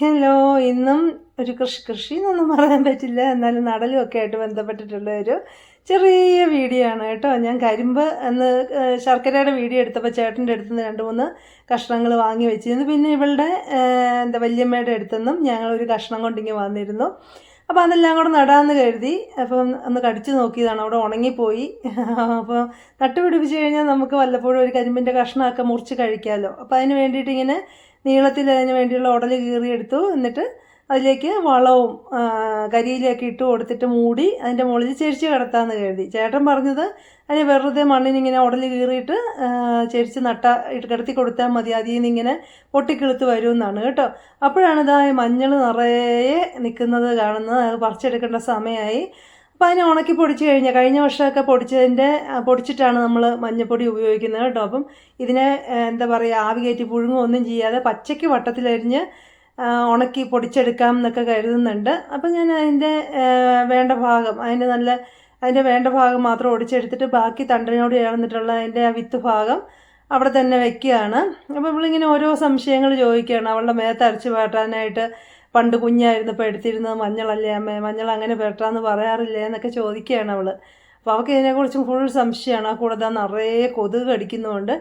Hello ഇന്നും ഒരു കൃഷി കൃഷി എന്നൊന്നും പറയാൻ പറ്റില്ല. എന്നാലും നടലും ഒക്കെ ആയിട്ട് ബന്ധപ്പെട്ടിട്ടുള്ള ഒരു ചെറിയ വീഡിയോ ആണ് കേട്ടോ. ഞാൻ കരിമ്പ് എന്ന് ശർക്കരയുടെ വീഡിയോ എടുത്തപ്പോൾ ചേട്ടന്റെ അടുത്ത് നിന്ന് രണ്ട് മൂന്ന് കഷ്ണങ്ങൾ വാങ്ങി വെച്ചിരുന്നു. പിന്നെ ഇവളുടെ എന്താ വല്യമ്മയുടെ അടുത്തുനിന്നും ഞങ്ങളൊരു കഷ്ണം കൊണ്ടിങ്ങി വന്നിരുന്നു. അപ്പോൾ അതെല്ലാം കൂടെ നടാമെന്ന് കരുതി. അപ്പം ഒന്ന് കടിച്ചു നോക്കിയതാണ്. അവിടെ ഉണങ്ങിപ്പോയി. അപ്പോൾ നട്ടുപിടിപ്പിച്ച് കഴിഞ്ഞാൽ നമുക്ക് വല്ലപ്പോഴും ഒരു കരിമ്പിന്റെ കഷ്ണമൊക്കെ മുറിച്ച് കഴിക്കാമല്ലോ അപ്പോൾ അതിന് വേണ്ടിയിട്ട് ഇങ്ങനെ നീളത്തിൽ അതിന് വേണ്ടിയുള്ള ഉടൽ കീറിയെടുത്തു. എന്നിട്ട് അതിലേക്ക് വളവും കരിയിലേക്ക് ഇട്ട് കൊടുത്തിട്ട് മൂടി അതിന്റെ മുകളിൽ ചെരിച്ച് കിടത്താമെന്ന് കരുതി. ചേട്ടൻ പറഞ്ഞത് അതിന് വെറുതെ മണ്ണിനിങ്ങനെ ഉടൽ കീറിയിട്ട് ചെരിച്ച് നട്ട കിടത്തി കൊടുത്താൽ മതി. അതിൽ നിന്ന് ഇങ്ങനെ പൊട്ടിക്കിളുത്ത് വരുമെന്നാണ് കേട്ടോ. അപ്പോഴാണ് ഇതാ മഞ്ഞൾ നിറയെ നിൽക്കുന്നത് കാണുന്നത്. പറിച്ചെടുക്കേണ്ട സമയമായി. അപ്പോൾ അതിനെ ഉണക്കി പൊടിച്ച് കഴിഞ്ഞാൽ കഴിഞ്ഞ വർഷമൊക്കെ പൊടിച്ചതിന്റെ പൊടിച്ചിട്ടാണ് നമ്മൾ മഞ്ഞപ്പൊടി ഉപയോഗിക്കുന്നത് കേട്ടോ. അപ്പം ഇതിനെ എന്താ പറയുക ആവി കയറ്റി പുഴുങ്ങുകയൊന്നും ചെയ്യാതെ പച്ചയ്ക്ക് വട്ടത്തിലരിഞ്ഞ് ഉണക്കി പൊടിച്ചെടുക്കാം എന്നൊക്കെ കരുതുന്നുണ്ട്. അപ്പം ഞാൻ അതിന്റെ വേണ്ട ഭാഗം അതിന്റെ നല്ല അതിന്റെ വേണ്ട ഭാഗം മാത്രം ഒടിച്ചെടുത്തിട്ട് ബാക്കി തണ്ടിനോട് ചേർന്നിട്ടുള്ള അതിന്റെ ആ വിത്ത് ഭാഗം അവിടെ തന്നെ വെക്കുകയാണ്. അപ്പോൾ നമ്മളിങ്ങനെ ഓരോ സംശയങ്ങൾ ചോദിക്കുകയാണ്. അവളുടെ മേത്ത് അരച്ച് പാട്ടാനായിട്ട് പണ്ട് കുഞ്ഞായിരുന്നപ്പോൾ എടുത്തിരുന്നത് മഞ്ഞളല്ലേ അമ്മേ? മഞ്ഞൾ അങ്ങനെ പെരട്ടാന്ന് പറയാറില്ലേ എന്നൊക്കെ ചോദിക്കുകയാണ് അവൾ അപ്പോൾ അവൾക്ക് ഇതിനെക്കുറിച്ചും ഫുൾ സംശയമാണ്. ആ കൂടെ നിറയെ കൊതുക് കടിക്കുന്നതുകൊണ്ട്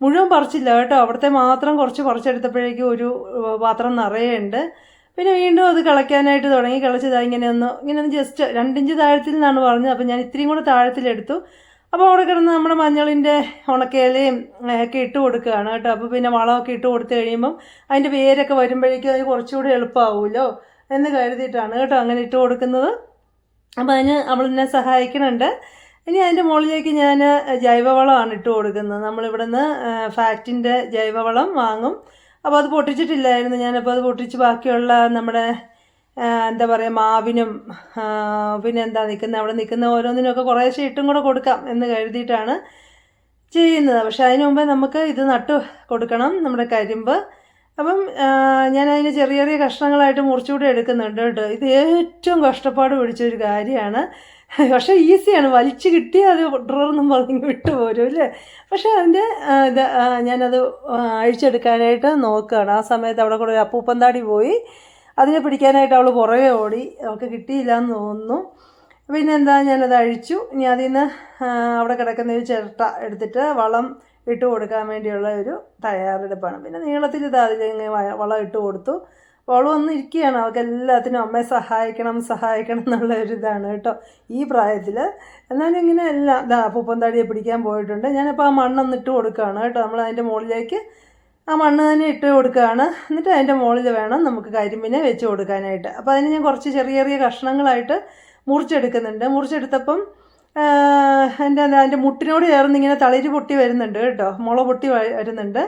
മുഴുവൻ പറിച്ചില്ല കേട്ടോ. അവിടുത്തെ മാത്രം കുറച്ച് പറിച്ചെടുത്തപ്പോഴേക്കും ഒരു പാത്രം നിറയെ ഉണ്ട് പിന്നെ വീണ്ടും അത് കളയ്ക്കാനായിട്ട് തുടങ്ങി. കളിച്ചതാ ഇങ്ങനെ ഒന്ന് ഇങ്ങനെ ഒന്ന് ജസ്റ്റ് രണ്ടിഞ്ച് താഴത്തിൽ നിന്നാണ് പറഞ്ഞത്. അപ്പോൾ ഞാൻ ഇത്രയും കൂടെ താഴത്തിലെടുത്തു. അപ്പോൾ അവിടെ കിടന്ന് നമ്മുടെ മഞ്ഞളിന്റെ ഉണക്കയിലയും ഒക്കെ ഇട്ട് കൊടുക്കുകയാണ് കേട്ടോ. അപ്പോൾ പിന്നെ വളമൊക്കെ ഇട്ട് കൊടുത്തു കഴിയുമ്പം അതിന്റെ വേരൊക്കെ വരുമ്പോഴേക്കും അത് കുറച്ചുകൂടി എളുപ്പമാവുമല്ലോ എന്ന് കരുതിയിട്ടാണ് കേട്ടോ അങ്ങനെ ഇട്ട് കൊടുക്കുന്നത്. അപ്പോൾ അതിന് അവളെന്നെ സഹായിക്കുന്നുണ്ട്. ഇനി അതിന്റെ മുകളിലേക്ക് ഞാൻ ജൈവവളമാണ് ഇട്ട് കൊടുക്കുന്നത്. നമ്മളിവിടുന്ന് ഫാക്റ്റിന്റെ ജൈവവളം വാങ്ങും. അപ്പോൾ അത് പൊട്ടിച്ചിട്ടില്ലായിരുന്നു. ഞാനപ്പോൾ അത് പൊട്ടിച്ച് ബാക്കിയുള്ള നമ്മുടെ എന്താ പറയുക മാവിനും പിന്നെ എന്താ നിൽക്കുന്ന അവിടെ നിൽക്കുന്ന ഓരോന്നിനൊക്കെ കുറേശ്ശെ ഇട്ടും കൂടെ കൊടുക്കാം എന്ന് കരുതിയിട്ടാണ് ചെയ്യുന്നത്. പക്ഷേ അതിന് മുമ്പേ നമുക്ക് ഇത് നട്ടു കൊടുക്കണം നമ്മുടെ കരിമ്പ്. അപ്പം ഞാൻ അതിന് ചെറിയ ചെറിയ കഷ്ണങ്ങളായിട്ട് മുറിച്ചുകൂടെ എടുക്കുന്നുണ്ട് കേട്ടോ. ഇത് ഏറ്റവും കഷ്ടപ്പാട് പിടിച്ചൊരു കാര്യമാണ്. പക്ഷേ ഈസിയാണ് വലിച്ചു കിട്ടിയാൽ അത് ഡ്രറൊന്നും പറഞ്ഞ് വിട്ടുപോരും അല്ലേ? പക്ഷേ അതിന്റെ ഇത് ഞാനത് അഴിച്ചെടുക്കാനായിട്ട് നോക്കുകയാണ്. ആ സമയത്ത് അവിടെ കൂടെ ഒരു അപ്പൂപ്പന്താടി പോയി. അതിനെ പിടിക്കാനായിട്ട് അവൾ പുറകെ ഓടി. അവൾക്ക് കിട്ടിയില്ല എന്ന് തോന്നുന്നു. പിന്നെ എന്താ ഞാനത് അഴിച്ചു. ഇനി അതിൽ നിന്ന് അവിടെ കിടക്കുന്ന ഒരു ചിരട്ട എടുത്തിട്ട് വളം ഇട്ട് കൊടുക്കാൻ വേണ്ടിയുള്ള ഒരു തയ്യാറെടുപ്പാണ്. പിന്നെ നീളത്തിൽ ഇത് അതിലിങ്ങനെ വളം ഇട്ട് കൊടുത്തു. അവൾ വന്ന് ഇരിക്കുകയാണ്. അവൾക്ക് എല്ലാത്തിനും അമ്മയെ സഹായിക്കണം സഹായിക്കണം എന്നുള്ള ഒരു ഇതാണ് കേട്ടോ ഈ പ്രായത്തിൽ എന്നാലും ഇങ്ങനെ എല്ലാം ഇതാ പൂപ്പന്താടിയെ പിടിക്കാൻ പോയിട്ടുണ്ട്. ഞാനിപ്പോൾ ആ മണ്ണൊന്ന് ഇട്ട് കൊടുക്കുകയാണ് കേട്ടോ. നമ്മൾ അതിന്റെ മുകളിലേക്ക് ആ മണ്ണ് തന്നെ ഇട്ട് കൊടുക്കുകയാണ്. എന്നിട്ട് അതിന്റെ മുകളിൽ വേണം നമുക്ക് കരിമ്പിനെ വെച്ച് കൊടുക്കാനായിട്ട്. അപ്പോൾ അതിന് ഞാൻ കുറച്ച് ചെറിയ ചെറിയ കഷ്ണങ്ങളായിട്ട് മുറിച്ചെടുക്കുന്നുണ്ട്. മുറിച്ചെടുത്തപ്പം എന്റെ അതിന്റെ മുട്ടിനോട് ചേർന്ന് ഇങ്ങനെ തളിര് പൊട്ടി വരുന്നുണ്ട് കേട്ടോ. മുള പൊട്ടി വരുന്നുണ്ട്.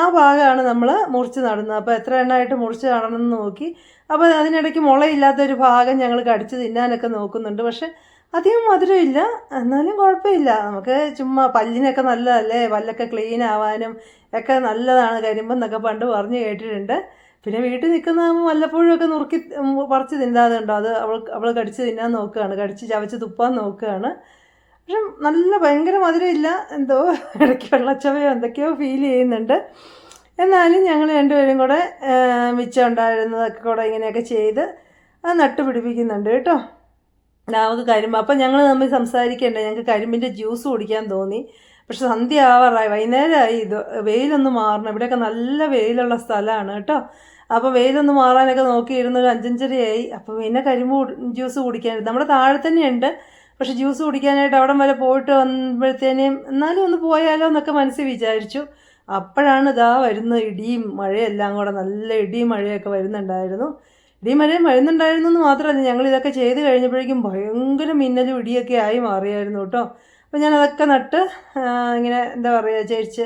ആ ഭാഗമാണ് നമ്മൾ മുറിച്ച് നടുന്നത്. അപ്പോൾ എത്ര എണ്ണമായിട്ട് മുറിച്ച് നടണമെന്ന് നോക്കി. അപ്പോൾ അതിനിടയ്ക്ക് മുളയില്ലാത്തൊരു ഭാഗം ഞങ്ങൾ കടിച്ച് തിന്നാനൊക്കെ നോക്കുന്നുണ്ട്. പക്ഷെ അധികം മധുരമില്ല. എന്നാലും കുഴപ്പമില്ല. നമുക്ക് ചുമ്മാ പല്ലിനൊക്കെ നല്ലതല്ലേ? പല്ലൊക്കെ ക്ലീൻ ആവാനും ഒക്കെ നല്ലതാണ് കരിമ്പം എന്നൊക്കെ പണ്ട് പറഞ്ഞു കേട്ടിട്ടുണ്ട്. പിന്നെ വീട്ടിൽ നിൽക്കുന്നതാകുമ്പോൾ വല്ലപ്പോഴും ഒക്കെ നുറുക്കി പറിച്ച് തിന്നാതെ ഉണ്ടോ? അത് അവൾ അവൾ കടിച്ച് തിന്നാൻ നോക്കുകയാണ്. കടിച്ച് ചവച്ച് തുപ്പാൻ നോക്കുകയാണ്. പക്ഷെ നല്ല ഭയങ്കര മധുരമില്ല. എന്തോ ഇടയ്ക്ക് വെള്ളച്ചവയോ എന്തൊക്കെയോ ഫീൽ ചെയ്യുന്നുണ്ട്. എന്നാലും ഞങ്ങൾ രണ്ടുപേരും കൂടെ മിച്ചം ഉണ്ടായിരുന്നതൊക്കെ കൂടെ ഇങ്ങനെയൊക്കെ ചെയ്ത് അത് നട്ടുപിടിപ്പിക്കുന്നുണ്ട് കേട്ടോ. നമുക്ക് കരിമ്പ്. അപ്പം ഞങ്ങൾ തമ്മിൽ സംസാരിക്കേണ്ട? ഞങ്ങൾക്ക് കരിമ്പിന്റെ ജ്യൂസ് കുടിക്കാൻ തോന്നി. പക്ഷെ സന്ധ്യ ആവാറായി. വൈകുന്നേരമായി. ഇത് വെയിലൊന്ന് മാറണം. ഇവിടെയൊക്കെ നല്ല വെയിലുള്ള സ്ഥലമാണ് കേട്ടോ. അപ്പോൾ വെയിലൊന്ന് മാറാനൊക്കെ നോക്കിയിരുന്ന ഒരു അഞ്ചഞ്ചരയായി. അപ്പോൾ പിന്നെ കരിമ്പ് ജ്യൂസ് കുടിക്കാനായിട്ട്. നമ്മുടെ താഴെ തന്നെയുണ്ട് പക്ഷെ ജ്യൂസ് കുടിക്കാനായിട്ട് അവിടം വരെ പോയിട്ട് വന്നപ്പോഴത്തേനും എന്നാലും ഒന്ന് പോയാലോ എന്നൊക്കെ മനസ്സിൽ വിചാരിച്ചു. അപ്പോഴാണ് ഇതാ വരുന്ന ഇടിയും മഴയെല്ലാം കൂടെ. നല്ല ഇടിയും മഴയൊക്കെ വരുന്നുണ്ടായിരുന്നു. മഴയും വരുന്നുണ്ടായിരുന്നു എന്ന് മാത്രമല്ല ഞങ്ങൾ ഇതൊക്കെ ചെയ്ത് കഴിഞ്ഞപ്പോഴേക്കും ഭയങ്കര മിന്നലും ഇടിയൊക്കെ ആയി മാറിയായിരുന്നു കേട്ടോ. ഞാൻ അതൊക്കെ നട്ട് ഇങ്ങനെ എന്താ പറയുക ചേച്ചി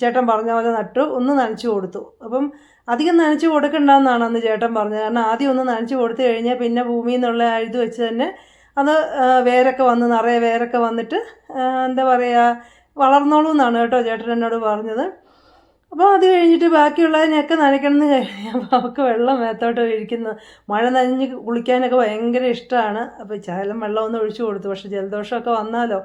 ചേട്ടൻ പറഞ്ഞ പോലെ നട്ടു ഒന്ന് നനച്ചു കൊടുത്തു. അപ്പം അധികം നനച്ചു കൊടുക്കണ്ടെന്നാണ് അന്ന് ചേട്ടൻ പറഞ്ഞത്. കാരണം ആദ്യം ഒന്ന് നനച്ചു കൊടുത്തു കഴിഞ്ഞാൽ പിന്നെ ഭൂമിയിൽ നിന്നുള്ള ഇത് വെച്ച് തന്നെ അത് വേരൊക്കെ വന്ന് നിറയെ വേരൊക്കെ വന്നിട്ട് എന്താ പറയുക വളർന്നോളൂ എന്നാണ് കേട്ടോ ചേട്ടൻ എന്നോട് പറഞ്ഞത്. അപ്പോൾ അത് കഴിഞ്ഞിട്ട് ബാക്കിയുള്ളതിനെയൊക്കെ നനയ്ക്കണമെന്ന് കഴിഞ്ഞപ്പോൾ അവൾക്ക് വെള്ളം മേത്തോട്ട് ഒഴിക്കുന്നു മഴ നനഞ്ഞ് കുളിക്കാനൊക്കെ ഭയങ്കര ഇഷ്ടമാണ്. അപ്പോൾ ശകലം വെള്ളം ഒന്ന് ഒഴിച്ചു കൊടുത്തു. പക്ഷേ ജലദോഷമൊക്കെ വന്നാലോ?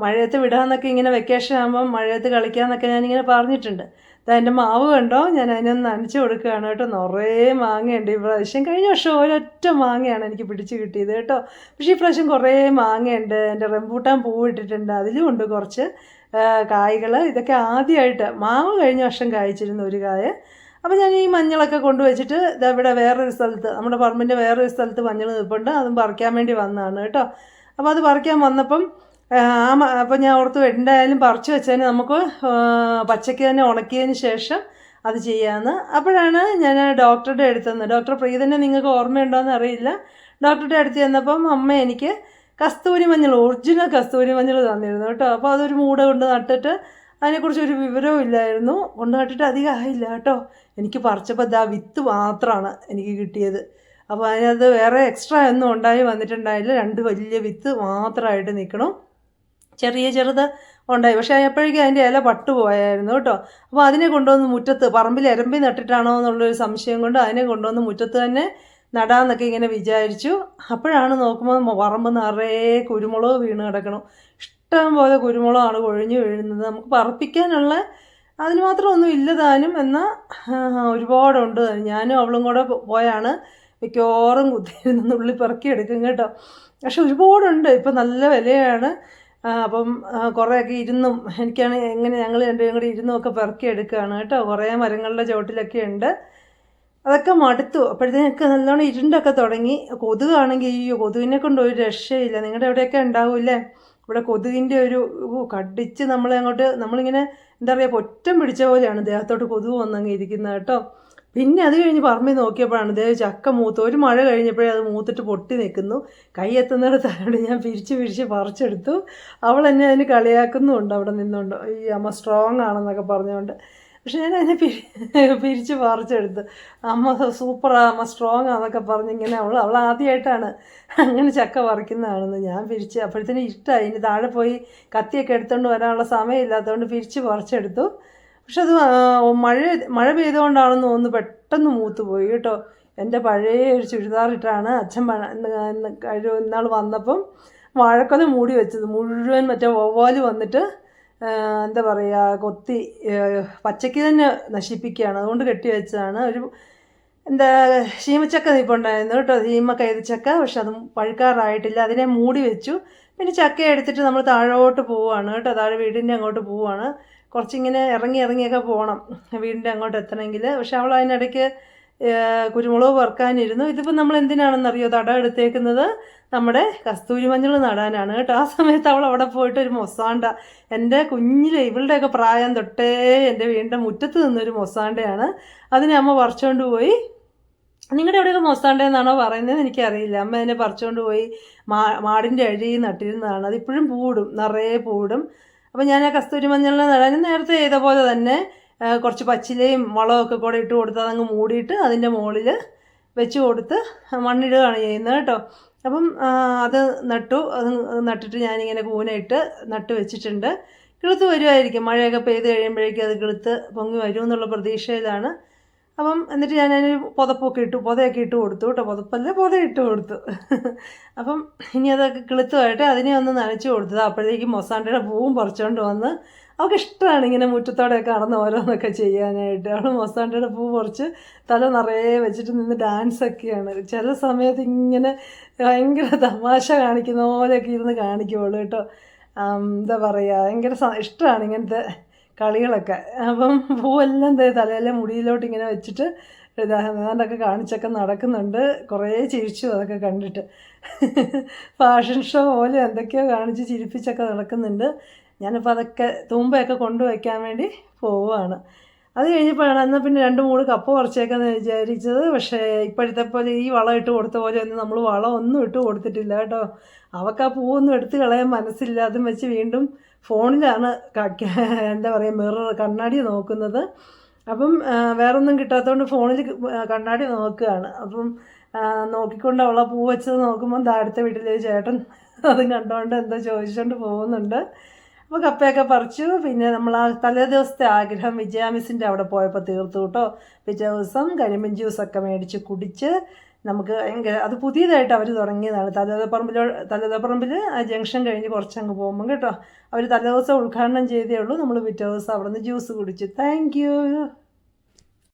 മഴയത്ത് വിടാമെന്നൊക്കെ ഇങ്ങനെ വെക്കേഷൻ ആകുമ്പം മഴയത്ത് കളിക്കാമെന്നൊക്കെ ഞാനിങ്ങനെ പറഞ്ഞിട്ടുണ്ട്. അതിന്റെ മാവ് കണ്ടോ? ഞാൻ അതിനൊന്ന് നനച്ച് കൊടുക്കുകയാണ് കേട്ടോ. നിറയെ മാങ്ങയുണ്ട്. ഈ പ്രാവശ്യം കഴിഞ്ഞ വർഷം ഒരൊറ്റ മാങ്ങയാണ് എനിക്ക് പിടിച്ച് കിട്ടിയത് കേട്ടോ. പക്ഷേ ഈ പ്രാവശ്യം കുറേ മാങ്ങയുണ്ട്. എന്റെ റംബൂട്ടാൻ പൂവിട്ടിട്ടുണ്ട് അതിലും ഉണ്ട് കുറച്ച്. കായ്കൾ ഇതൊക്കെ ആദ്യമായിട്ട് മാവ് കഴിഞ്ഞ വർഷം കായ്ച്ചിരുന്ന ഒരു കായ. അപ്പോൾ ഞാൻ ഈ മഞ്ഞളൊക്കെ കൊണ്ടുവച്ചിട്ട് ഇവിടെ വേറൊരു സ്ഥലത്ത് നമ്മുടെ പറമ്പിന്റെ വേറൊരു സ്ഥലത്ത് മഞ്ഞൾ നിൽപ്പുണ്ട് അതും പറിക്കാൻ വേണ്ടി വന്നതാണ് കേട്ടോ. അപ്പോൾ അത് പറിക്കാൻ വന്നപ്പം ആ അപ്പോൾ അപ്പം ഞാൻ ഓർത്ത് എന്തായാലും പറിച്ചു വെച്ചതിന് നമുക്ക് പച്ചയ്ക്ക് തന്നെ ഉണക്കിയതിന് ശേഷം അത് ചെയ്യാമെന്ന് അപ്പോഴാണ് ഞാൻ ഡോക്ടറുടെ അടുത്ത് നിന്ന് ഡോക്ടർ പ്രീതനെ നിങ്ങൾക്ക് ഓർമ്മയുണ്ടോയെന്ന് അറിയില്ല. ഡോക്ടറുടെ അടുത്ത് ചെന്നപ്പം അമ്മ എനിക്ക് കസ്തൂരി മഞ്ഞൾ ഒറിജിനൽ കസ്തൂരി മഞ്ഞൾ തന്നിരുന്നു കേട്ടോ. അപ്പോൾ അതൊരു മൂട കൊണ്ട് നട്ടിട്ട് അതിനെക്കുറിച്ച് ഒരു വിവരവും ഇല്ലായിരുന്നു. കൊണ്ട് നട്ടിട്ട് അധികം ആയില്ല കേട്ടോ. എനിക്ക് പറിച്ചപ്പോൾ ദാ വിത്ത് മാത്രമാണ് എനിക്ക് കിട്ടിയത്. അപ്പോൾ അതിനകത്ത് വേറെ എക്സ്ട്രാ ഒന്നും ഉണ്ടായി വന്നിട്ടുണ്ടായില്ല. രണ്ട് വലിയ വിത്ത് മാത്രമായിട്ട് നിൽക്കണം ചെറിയ ചെറുത് ഉണ്ടായി. പക്ഷേ എപ്പോഴേക്കും അതിന്റെ ഇല പട്ടുപോയായിരുന്നു കേട്ടോ. അപ്പോൾ അതിനെ കൊണ്ടുവന്ന് മുറ്റത്ത് പറമ്പിൽ എരമ്പി നട്ടിട്ടാണോ എന്നുള്ളൊരു സംശയം കൊണ്ട് അതിനെ കൊണ്ടുവന്ന് മുറ്റത്ത് തന്നെ നടാന്നൊക്കെ ഇങ്ങനെ വിചാരിച്ചു. അപ്പോഴാണ് നോക്കുമ്പോൾ പറമ്പ് നിറയെ കുരുമുളക് വീണ് കിടക്കണം. ഇഷ്ടം പോലെ കുരുമുളകാണ് കൊഴിഞ്ഞു വീഴുന്നത്. നമുക്ക് പറപ്പിക്കാനുള്ള അതിന് മാത്രം ഒന്നും ഇല്ല താനും എന്നാൽ ഒരുപാടുണ്ട്. ഞാനും അവളും കൂടെ പോയാണ്. മിക്കവാറും കുത്തിയിരുന്ന് നുള്ളി പെറുക്കിയെടുക്കും കേട്ടോ. പക്ഷെ ഒരുപാടുണ്ട്. ഇപ്പം നല്ല വിലയാണ്. അപ്പം കുറേയൊക്കെ ഇരുന്നും എനിക്കാണ് എങ്ങനെ ഞങ്ങൾ രണ്ടുപേരും കൂടി ഇരുന്നും ഒക്കെ പെറുക്കിയെടുക്കുകയാണ് കേട്ടോ. കുറേ മരങ്ങളുടെ ചുവട്ടിലൊക്കെ ഉണ്ട്. അതൊക്കെ മടുത്തു. അപ്പോഴത്തേക്ക് നല്ലോണം ഇരുണ്ടൊക്കെ തുടങ്ങി. കൊതുകാണെങ്കിൽ ഈ കൊതുകിനെ കൊണ്ട് ഒരു രക്ഷയില്ല. നിങ്ങളുടെ എവിടെയൊക്കെ ഉണ്ടാവില്ലേ? ഇവിടെ കൊതുകിന്റെ ഒരു കടിച്ച് നമ്മളെ അങ്ങോട്ട് നമ്മളിങ്ങനെ എന്താ പറയുക പൊറ്റം പിടിച്ച പോലെയാണ് ദേഹത്തോട്ട് കൊതുക് വന്നങ്ങ് ഇരിക്കുന്നത് കേട്ടോ. പിന്നെ അത് കഴിഞ്ഞ് പറമ്പിൽ നോക്കിയപ്പോഴാണ് ദേ ചക്ക മൂത്ത്. ഒരു മഴ കഴിഞ്ഞപ്പോഴേ അത് മൂത്തിട്ട് പൊട്ടി നിൽക്കുന്നു. കൈ എത്തുന്നിടത്തായോണ്ട് ഞാൻ പിരിച്ച് പിരിച്ച് പറിച്ചെടുത്തു. അവൾ എന്നെ അതിന് കളിയാക്കുന്നുമുണ്ട് അവിടെ നിന്നുകൊണ്ട് ഈ അമ്മ സ്ട്രോങ് ആണെന്നൊക്കെ പറഞ്ഞുകൊണ്ട്. പക്ഷെ ഞാൻ അതിനെ പിരി പിരിച്ച് പറിച്ചെടുത്ത്. അമ്മ സൂപ്പറാ അമ്മ സ്ട്രോങ് ആണെന്നൊക്കെ പറഞ്ഞ് ഇങ്ങനെ അവൾ അവൾ ആദ്യമായിട്ടാണ് അങ്ങനെ ചക്ക പറിക്കുന്നതാണെന്ന് ഞാൻ പിരിച്ച് അപ്പോഴത്തേനും ഇഷ്ടമായി ഇനി താഴെ പോയി കത്തിയൊക്കെ എടുത്തുകൊണ്ട് വരാനുള്ള സമയമില്ലാത്തതുകൊണ്ട് പിരിച്ച് പറിച്ചെടുത്തു. പക്ഷെ അത് മഴ മഴ പെയ്തുകൊണ്ടാണെന്ന് തോന്നുന്നു പെട്ടെന്ന് മൂത്ത് പോയി കേട്ടോ. എന്റെ പഴയ ഒരു ചുരിദാറിട്ടാണ് അച്ഛൻ കഴിവ് ഇന്നാൾ വന്നപ്പം വാഴക്കൊല മൂടി വെച്ചത്. മുഴുവൻ മറ്റേ വവ്വാൽ വന്നിട്ട് എന്താ പറയുക കൊത്തി പച്ചയ്ക്ക് തന്നെ നശിപ്പിക്കുകയാണ്. അതുകൊണ്ട് കെട്ടി വെച്ചതാണ്. ഒരു എന്താ ചീമച്ചക്ക ഇപ്പോൾ ഉണ്ടായിരുന്നു കേട്ടോ. ശീമ ചക്ക പക്ഷെ അതും പഴുക്കാറായിട്ടില്ല. അതിനെ മൂടി വെച്ചു. പിന്നെ ചക്ക എടുത്തിട്ട് നമ്മൾ താഴോട്ട് പോവുകയാണ് കേട്ടോ. താഴെ വീടിന്റെ അങ്ങോട്ട് പോവുകയാണ്. കുറച്ചിങ്ങനെ ഇറങ്ങി ഇറങ്ങിയൊക്കെ പോകണം വീടിന്റെ അങ്ങോട്ട് എത്തണമെങ്കിൽ. പക്ഷെ അവൾ അതിനിടയ്ക്ക് കുരുമുളക് വറുക്കാനിരുന്നു. ഇതിപ്പോൾ നമ്മൾ എന്തിനാണെന്നറിയോ തടം എടുത്തേക്കുന്നത് നമ്മുടെ കസ്തൂരി മഞ്ഞൾ നടാനാണ്. കേട്ടോ ആ സമയത്ത് അവൾ അവിടെ പോയിട്ട് ഒരു മൊസാണ്ട എന്റെ കുഞ്ഞിലെ ഇവളുടെയൊക്കെ പ്രായം തൊട്ടേ എന്റെ വീടിന്റെ മുറ്റത്ത് നിന്നൊരു മൊസാണ്ടയാണ്. അതിനെ അമ്മ പറിച്ചുകൊണ്ട് പോയി. നിങ്ങളുടെ എവിടെയൊക്കെ മൊസാണ്ട എന്നാണോ പറയുന്നത് എനിക്കറിയില്ല. അമ്മ അതിനെ പറിച്ചുകൊണ്ട് പോയി മാ മാടിന്റെ അഴി നട്ടിരുന്നതാണ്. അതിപ്പോഴും പൂടും നിറയെ പൂടും അപ്പോൾ ഞാൻ ആ കസ്തൂരി മഞ്ഞളിനെ നടാൻ നേരത്തെ ചെയ്ത പോലെ തന്നെ കുറച്ച് പച്ചിലയും വളമൊക്കെ കൂടെ ഇട്ട് കൊടുത്ത് അതങ്ങ് മൂടിയിട്ട് അതിന്റെ മുകളിൽ വെച്ച് കൊടുത്ത് മണ്ണിടുകയാണ് ചെയ്യുന്നത് കേട്ടോ. അപ്പം അത് നട്ടു. അത് നട്ടിട്ട് ഞാനിങ്ങനെ കൂനയിട്ട് നട്ട് വെച്ചിട്ടുണ്ട്. കിളുത്ത് വരുമായിരിക്കും മഴയൊക്കെ പെയ്ത് കഴിയുമ്പോഴേക്കും അത് കിളുത്ത് പൊങ്ങി വരും എന്നുള്ള പ്രതീക്ഷയിലാണ്. അപ്പം എന്നിട്ട് ഞാൻ അതിനൊരു പുതപ്പൊക്കെ ഇട്ടു. പുതയൊക്കെ ഇട്ട് കൊടുത്തു കേട്ടോ. പുതപ്പല്ല പുത ഇട്ട് കൊടുത്തു. അപ്പം ഇനി അതൊക്കെ കിളുത്തുമായിട്ട് അതിനെ ഒന്ന് നനച്ച് കൊടുത്തത്. അപ്പോഴേക്കും മൊസാണ്ടയുടെ പൂവും പറിച്ചുകൊണ്ട് വന്ന് അവൾക്ക് ഇഷ്ടമാണ് ഇങ്ങനെ മുറ്റത്തോടെയൊക്കെ നടന്ന് ഓരോന്നൊക്കെ ചെയ്യാനായിട്ട്. അവൾ മൊസാണ്ടയുടെ പൂ കുറച്ച് തല നിറയെ വെച്ചിട്ട് നിന്ന് ഡാൻസൊക്കെയാണ് ചില സമയത്ത് ഇങ്ങനെ ഭയങ്കര തമാശ കാണിക്കുന്ന പോലെയൊക്കെ ഇരുന്ന് കാണിക്കുള്ളൂ കേട്ടോ. എന്താ പറയുക ഭയങ്കര ഇഷ്ടമാണ് ഇങ്ങനത്തെ കളികളൊക്കെ. അപ്പം പൂവെല്ലാം തലയിലെ മുടിയിലോട്ട് ഇങ്ങനെ വെച്ചിട്ട് ഇതാണ്ടൊക്കെ കാണിച്ചൊക്കെ നടക്കുന്നുണ്ട്. കുറേ ചിരിച്ചു അതൊക്കെ കണ്ടിട്ട്. ഫാഷൻ ഷോ പോലെ എന്തൊക്കെയോ കാണിച്ച് ചിരിപ്പിച്ചൊക്കെ നടക്കുന്നുണ്ട്. ഞാനിപ്പോൾ അതൊക്കെ തൂമ്പയൊക്കെ കൊണ്ടുവയ്ക്കാൻ വേണ്ടി പോവുകയാണ്. അത് കഴിഞ്ഞപ്പോഴാണ് എന്നാൽ പിന്നെ രണ്ട് മൂന്ന് കപ്പ് കുറച്ചേക്കാന്ന് വിചാരിച്ചത്. പക്ഷേ ഇപ്പോഴത്തെ പോലെ ഈ വളം ഇട്ട് കൊടുത്ത പോലെ ഒന്നും നമ്മൾ വളം ഒന്നും ഇട്ട് കൊടുത്തിട്ടില്ല കേട്ടോ. അവൾക്ക് ആ പൂവൊന്നും എടുത്ത് കളയാൻ മനസ്സില്ല. അതും വെച്ച് വീണ്ടും ഫോണിലാണ് എന്താ പറയുക മിറർ കണ്ണാടി നോക്കുന്നത്. അപ്പം വേറൊന്നും കിട്ടാത്തതുകൊണ്ട് ഫോണിൽ കണ്ണാടി നോക്കുകയാണ്. അപ്പം നോക്കിക്കൊണ്ട് അവളെ പൂ വെച്ചത് നോക്കുമ്പോൾ താഴത്തെ വീട്ടിലെ ചേട്ടൻ. അതും കണ്ടുകൊണ്ട് എന്തോ ചോദിച്ചുകൊണ്ട് പോകുന്നുണ്ട്. അപ്പോൾ കപ്പയൊക്കെ പറിച്ചു. പിന്നെ നമ്മൾ ആ തലേ ദിവസത്തെ ആഗ്രഹം വിജയാമിസിന്റെ അവിടെ പോയപ്പോൾ തീർത്തു കേട്ടോ പിറ്റേ ദിവസം കരിമ്പിൻ ജ്യൂസൊക്കെ മേടിച്ച് കുടിച്ച് നമുക്ക് ഭയങ്കര അത് പുതിയതായിട്ട് അവർ തുടങ്ങിയതാണ്. തലതപ്പറമ്പിലോ തലതപ്പറമ്പിൽ ആ ജംഗ്ഷൻ കഴിഞ്ഞ് കുറച്ചങ്ങ് പോകുമ്പം കേട്ടോ. അവർ തലേ ദിവസം ഉദ്ഘാടനം ചെയ്തേ ഉള്ളൂ. നമ്മൾ പിറ്റേ ദിവസം അവിടെ നിന്ന് ജ്യൂസ് കുടിച്ച്. താങ്ക്